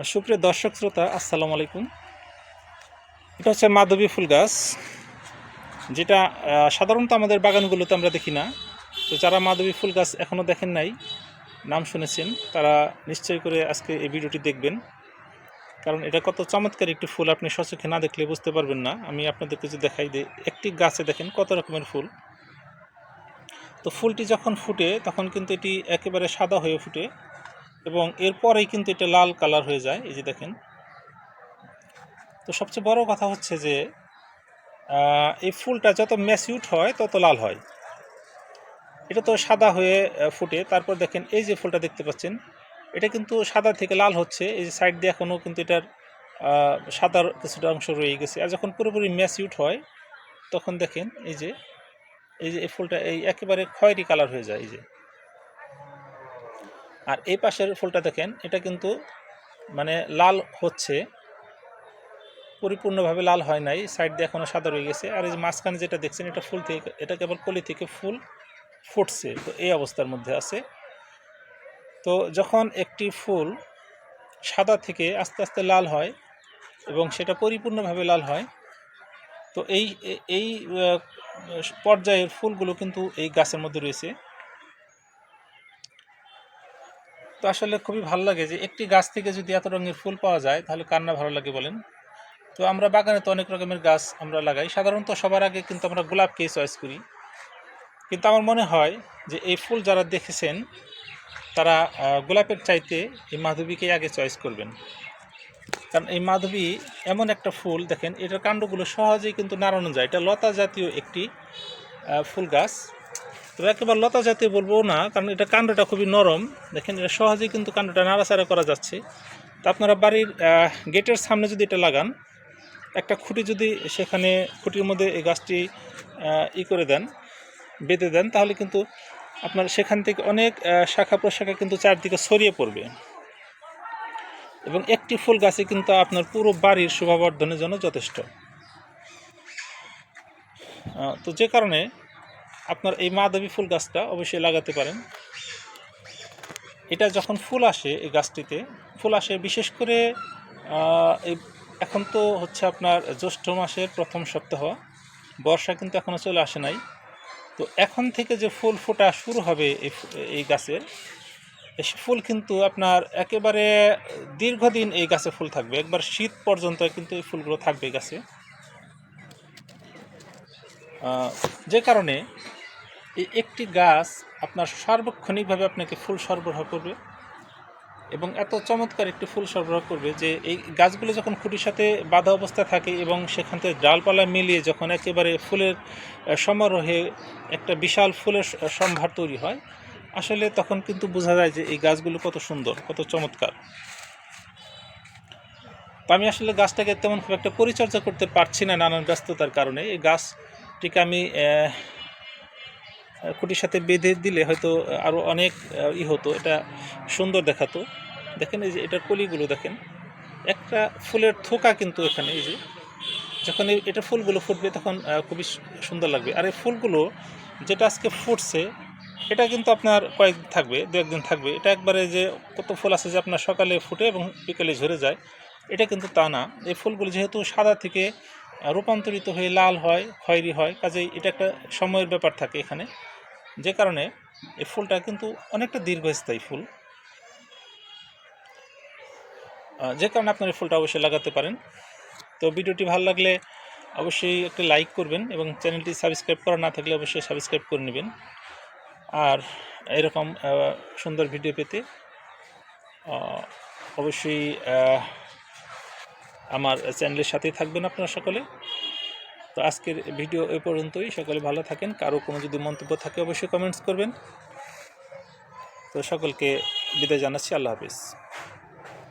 সুপ্রিয় দর্শক শ্রোতা, আসসালামু আলাইকুম। এটা হচ্ছে মাধবী ফুল গাছ, যেটা সাধারণত আমাদের বাগানগুলোতে আমরা দেখি না। তো যারা মাধবী ফুল গাছ এখনও দেখেন নাই, নাম শুনেছেন, তারা নিশ্চয় করে আজকে এই ভিডিওটি দেখবেন। কারণ এটা কত চমৎকার একটি ফুল, আপনি সচক্ষে না দেখলে বুঝতে পারবেন না। আমি আপনাদেরকে যদি দেখাই দিই একটি গাছে দেখেন কত রকমের ফুল। তো ফুলটি যখন ফুটে, তখন কিন্তু এটি একেবারে সাদা হয়ে ফুটে। এবং এরপরেই কিন্তু এটা লাল কালার হয়ে যায়, এই যে দেখেন। তো সবচেয়ে বড় কথা হচ্ছে যে এই ফুলটা যত ম্যাচিউড হয়, তত লাল হয়। এটা তো সাদা হয়ে ফুটে। তারপর দেখেন, এই যে ফুলটা দেখতে পাচ্ছেন, এটা কিন্তু সাদা থেকে লাল হচ্ছে। এই যে সাইড দিয়ে এখনও কিন্তু এটার সাদার কিছুটা অংশ রয়ে গেছে। আর যখন পুরোপুরি ম্যাচিউড হয়, তখন দেখেন, এই যে এই যে এই ফুলটা এই একেবারে খয়েরি কালার হয়ে যায়, এই যে। আর এই পাশের ফুলটা দেখেন, এটা কিন্তু মানে লাল হচ্ছে, পরিপূর্ণভাবে লাল হয় নাই, সাইড দিয়ে এখনও সাদা রয়ে গেছে। আর এই মাঝখানে যেটা দেখছেন, এটা ফুল থেকে, এটা কেবল কলি থেকে ফুল ফুটছে, তো এই অবস্থার মধ্যে আছে। তো যখন একটি ফুল সাদা থেকে আস্তে আস্তে লাল হয় এবং সেটা পরিপূর্ণভাবে লাল হয়, তো এই এই পর্যায়ের ফুলগুলো কিন্তু এই গাছের মধ্যে রয়েছে। তো আসলে খুবই ভালো লাগে যে একটি গাছ থেকে যদি এত রঙের ফুল পাওয়া যায়, তাহলে কার না ভালো লাগে বলেন? তো আমরা বাগানে তো অনেক রকমের গাছ আমরা লাগাই। সাধারণত সবার আগে কিন্তু আমরা গোলাপকেই চয়েস করি। কিন্তু আমার মনে হয় যে এই ফুল যারা দেখেছেন, তারা গোলাপের চাইতে এই মাধবীকেই আগে চয়েস করবেন। কারণ এই মাধবী এমন একটা ফুল, দেখেন এটার কাণ্ডগুলো সহজেই কিন্তু নাড়ানো যায়। এটা লতা জাতীয় একটি ফুল গাছ। তবে একেবারে লতা জাতীয় বলব না, কারণ এটা কাণ্ডটা খুবই নরম। দেখেন, এটা সহজেই কিন্তু কাণ্ডটা নাড়াচাড়া করা যাচ্ছে। তো আপনারা বাড়ির গেটের সামনে যদি এটা লাগান, একটা খুঁটি যদি সেখানে, খুঁটির মধ্যে এই গাছটি ই করে দেন, বেঁধে দেন, তাহলে কিন্তু আপনার সেখান থেকে অনেক শাখা প্রশাখা কিন্তু চারদিকে ছড়িয়ে পড়বে। এবং একটি ফুল গাছে কিন্তু আপনার পুরো বাড়ির শোভাবর্ধনের জন্য যথেষ্ট। তো যে কারণে আপনার এই মাধবী ফুল গাছটা অবশ্যই লাগাতে পারেন। এটা যখন ফুল আসে এই গাছটিতে, ফুল আসে বিশেষ করে এখন তো হচ্ছে আপনার জ্যৈষ্ঠ মাসের প্রথম সপ্তাহ, বর্ষা কিন্তু এখনও চলে আসে নাই। তো এখন থেকে যে ফুল ফোটা শুরু হবে এই এই গাছের ফুল কিন্তু আপনার একেবারে দীর্ঘদিন এই গাছে ফুল থাকবে। একবার শীত পর্যন্ত কিন্তু এই ফুলগুলো থাকবে গাছে। যে কারণে এই একটি গাছ আপনার সার্বক্ষণিকভাবে আপনাকে ফুল সরবরাহ করবে এবং এত চমৎকার একটি ফুল সরবরাহ করবে যে এই গাছগুলো যখন খুঁটির সাথে বাঁধা অবস্থা থাকে এবং সেখান থেকে ডালপালা মিলিয়ে যখন একেবারে ফুলের সমারোহে একটা বিশাল ফুলের সম্ভার তৈরি হয়, আসলে তখন কিন্তু বোঝা যায় যে এই গাছগুলো কত সুন্দর, কত চমৎকার। তো আমি আসলে গাছটাকে তেমন খুব একটা পরিচর্যা করতে পারছি না নানান ব্যস্ততার কারণে। এই গাছটিকে আমি খুঁটির সাথে বেঁধে দিলে হয়তো আরও অনেক ই হতো। এটা সুন্দর দেখাতো। দেখেন এই যে এটার কলিগুলো দেখেন। একটা ফুলের থোকা কিন্তু এখানে, এই যে। যখন এটা ফুলগুলো ফুটবে তখন খুবই সুন্দর লাগবে। আর এই ফুলগুলো যেটা আজকে ফুটছে, এটা কিন্তু আপনার কয়েকদিন থাকবে, দু একদিন থাকবে। এটা একবারে যে কত ফুল আছে যে আপনার সকালে ফুটে এবং বিকেলে ঝরে যায়, এটা কিন্তু তা না। এই ফুলগুলো যেহেতু সাদা থেকে রূপান্তরিত হয়ে লাল হয়, খয়েরি হয়, কাজেই এটা একটা সময়ের ব্যাপার থাকে এখানে। যে কারণে এই ফুলটা কিন্তু অনেকটা দীর্ঘস্থায়ী ফুল। যে কারণে আপনার এই ফুলটা অবশ্যই লাগাতে পারেন। তো ভিডিওটি ভালো লাগলে অবশ্যই একটা লাইক করবেন এবং চ্যানেলটি সাবস্ক্রাইব করা না থাকলে অবশ্যই সাবস্ক্রাইব করে নেবেন। আর এরকম সুন্দর ভিডিও পেতে অবশ্যই আমার চ্যানেলের সাথেই থাকবেন আপনারা সকলে। তো আজকের ভিডিও এ পর্যন্তই। সকলে ভালো থাকেন। কারও কোনো যদি মন্তব্য থাকে, অবশ্যই কমেন্টস করবেন। তো সকলকে বিদায় জানাচ্ছি। আল্লাহ হাফিজ।